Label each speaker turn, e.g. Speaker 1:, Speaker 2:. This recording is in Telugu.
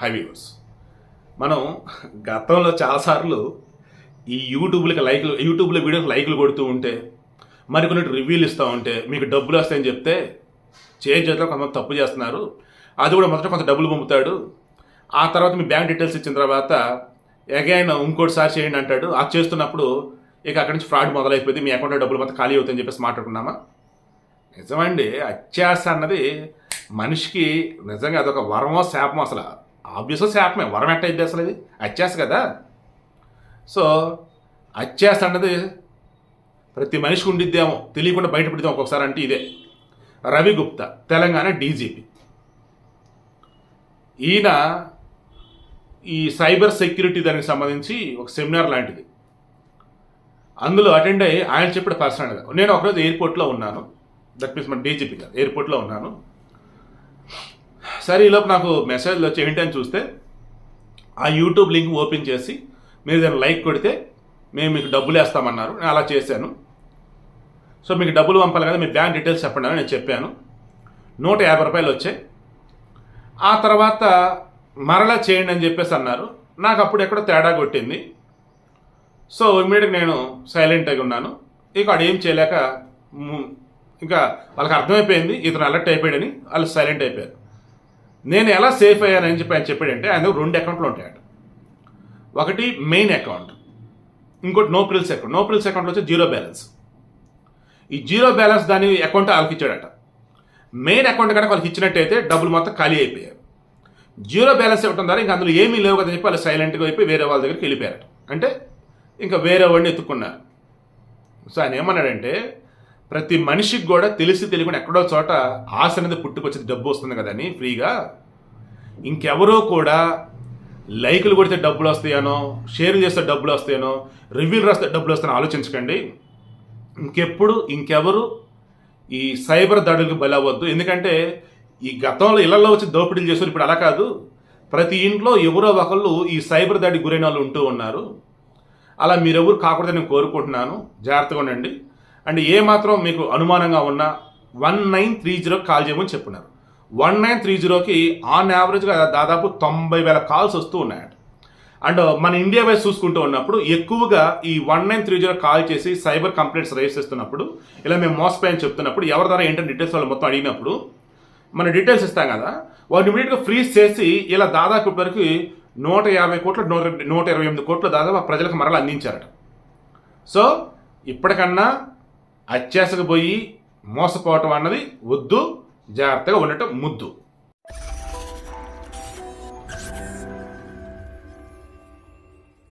Speaker 1: హైవ్యూవర్స్ మనం గతంలో చాలాసార్లు ఈ యూట్యూబ్లకి లైక్లు యూట్యూబ్లో వీడియోకి లైక్లు కొడుతూ ఉంటే మరికొన్ని రివ్యూలు ఇస్తూ ఉంటే మీకు డబ్బులు వస్తాయని చెప్తే చేతి చేతిలో కొంతమంది తప్పు చేస్తున్నారు. అది కూడా మొదట కొంత డబ్బులు పంపుతాడు. ఆ తర్వాత మీ బ్యాంక్ డీటెయిల్స్ ఇచ్చిన తర్వాత ఎగైనా ఇంకోటిసారి చేయండి అంటాడు. అది చేస్తున్నప్పుడు ఇక అక్కడి నుంచి ఫ్రాడ్ మొదలైపోయింది. మీ అకౌంట్లో డబ్బులు మొత్తం ఖాళీ అవుతుందని చెప్పేసి మాట్లాడుకున్నామా? నిజమండి అత్యాశ అన్నది మనిషికి నిజంగా అదొక వరమో శాపమో అసలు. ఆబ్వియస్గా శాపమే వరం ఎట్ట అయింది అసలు ఇది? అత్యాశ కదా. సో అత్యాశ అన్నది ప్రతి మనిషికి ఉండిద్దేమో తెలియకుండా బయటపడిద్దాం ఒక్కొక్కసారి అంటే ఇదే. రవి గుప్తా తెలంగాణ డీజీపీ ఈయన ఈ సైబర్ సెక్యూరిటీ దానికి సంబంధించి ఒక సెమినార్ లాంటిది. అందులో అటెండ్ అయ్యి ఆయన చెప్పిన పర్సనల్గా నేను ఒకరోజు ఎయిర్పోర్ట్లో ఉన్నాను. దట్ మీన్స్ మన డీజీపీ గారు ఎయిర్పోర్ట్లో ఉన్నాను. సరే ఈలోపు నాకు మెసేజ్లు వచ్చి ఏంటని చూస్తే ఆ యూట్యూబ్ లింక్ ఓపెన్ చేసి మీరు దాన్ని లైక్ కొడితే మేము మీకు డబ్బులు వేస్తామన్నారు. నేను అలా చేశాను. సో మీకు డబ్బులు పంపాలి కదా మీ బ్యాంక్ డీటెయిల్స్ చెప్పండి అని నేను చెప్పాను. నూట యాభై రూపాయలు వచ్చాయి. ఆ తర్వాత మరలా చేయండి అని చెప్పేసి అన్నారు. నాకు అప్పుడు ఎక్కడో తేడా కొట్టింది. సో ఇమ్మీడియట్గా నేను సైలెంట్ అయి ఉన్నాను. ఇక వాడు ఏం చేయలేక ఇంకా వాళ్ళకి అర్థమైపోయింది ఇతను అలర్ట్ అయిపోయాడని వాళ్ళు సైలెంట్ అయిపోయారు. నేను ఎలా సేఫ్ అయ్యానని చెప్పి ఆయన చెప్పాడంటే ఆయన రెండు అకౌంట్లు ఉంటాయట ఒకటి మెయిన్ అకౌంట్ ఇంకోటి no frills account no frills అకౌంట్లో వచ్చి జీరో బ్యాలెన్స్ ఈ జీరో బ్యాలెన్స్ దాని అకౌంట్ వాళ్ళకి ఇచ్చాడట మెయిన్ అకౌంట్ కనుక వాళ్ళకి ఇచ్చినట్టయితే డబ్బులు మొత్తం ఖాళీ అయిపోయారు జీరో బ్యాలెన్స్ ఇవ్వడం ద్వారా ఇంకా అందులో ఏమీ లేవు కదా చెప్పి వాళ్ళు సైలెంట్గా అయిపోయి వేరే వాళ్ళ దగ్గరికి వెళ్ళిపోయారట. అంటే ఇంకా వేరే వాడిని ఎత్తుక్కున్నారు. సో ఆయన ఏమన్నాడంటే ప్రతి మనిషికి కూడా తెలిసి తెలియకుండా ఎక్కడో చోట ఆశ అనేది పుట్టుకొచ్చేది డబ్బు వస్తుంది కదని ఫ్రీగా. ఇంకెవరో కూడా లైకులు కొడితే డబ్బులు వస్తాయనో షేర్ చేస్తే డబ్బులు వస్తాయనో రివ్యూలు రాస్తే డబ్బులు వస్తాయని ఆలోచించకండి. ఇంకెప్పుడు ఇంకెవరు ఈ సైబర్ దాడులకు బలవద్దు. ఎందుకంటే ఈ గతంలో ఇళ్ళలో వచ్చి దోపిడీలు చేశారు ఇప్పుడు అలా కాదు. ప్రతి ఇంట్లో ఎవరో ఒకళ్ళు ఈ సైబర్ దాడి గురైన వాళ్ళు ఉంటూ ఉన్నారు. అలా మీరెవరు కాకూడదని నేను కోరుకుంటున్నాను. జాగ్రత్తగా ఉండండి. అండ్ ఏ మాత్రం మీకు అనుమానంగా ఉన్నా వన్ నైన్ త్రీ జీరోకి కాల్ చేయమని చెప్పున్నారు వన్ నైన్ త్రీ జీరోకి ఆన్ యావరేజ్గా దాదాపు తొంభై వేల కాల్స్ వస్తూ ఉన్నాయట. అండ్ మన ఇండియా వైజ్ చూసుకుంటూ ఉన్నప్పుడు ఎక్కువగా ఈ one nine three zero call చేసి సైబర్ కంప్లైంట్స్ రైజ్ చేస్తున్నప్పుడు ఇలా మేము మోసపోయని చెప్తున్నప్పుడు ఎవరి ద్వారా ఏంటంటే డీటెయిల్స్ వాళ్ళు మొత్తం అడిగినప్పుడు మన డీటెయిల్స్ ఇస్తాం కదా వాళ్ళు ఇమీడియట్గా ఫ్రీజ్ చేసి ఇలా దాదాపు ఇప్పటివరకు నూట యాభై కోట్ల నూట నూట ఇరవై ఎనిమిది కోట్లు దాదాపు ప్రజలకు మరలా అందించారట. సో ఇప్పటికన్నా అత్యాశకు పోయి మోసపోవటం అన్నది వద్దు జాగ్రత్తగా ఉండటం ముద్దు.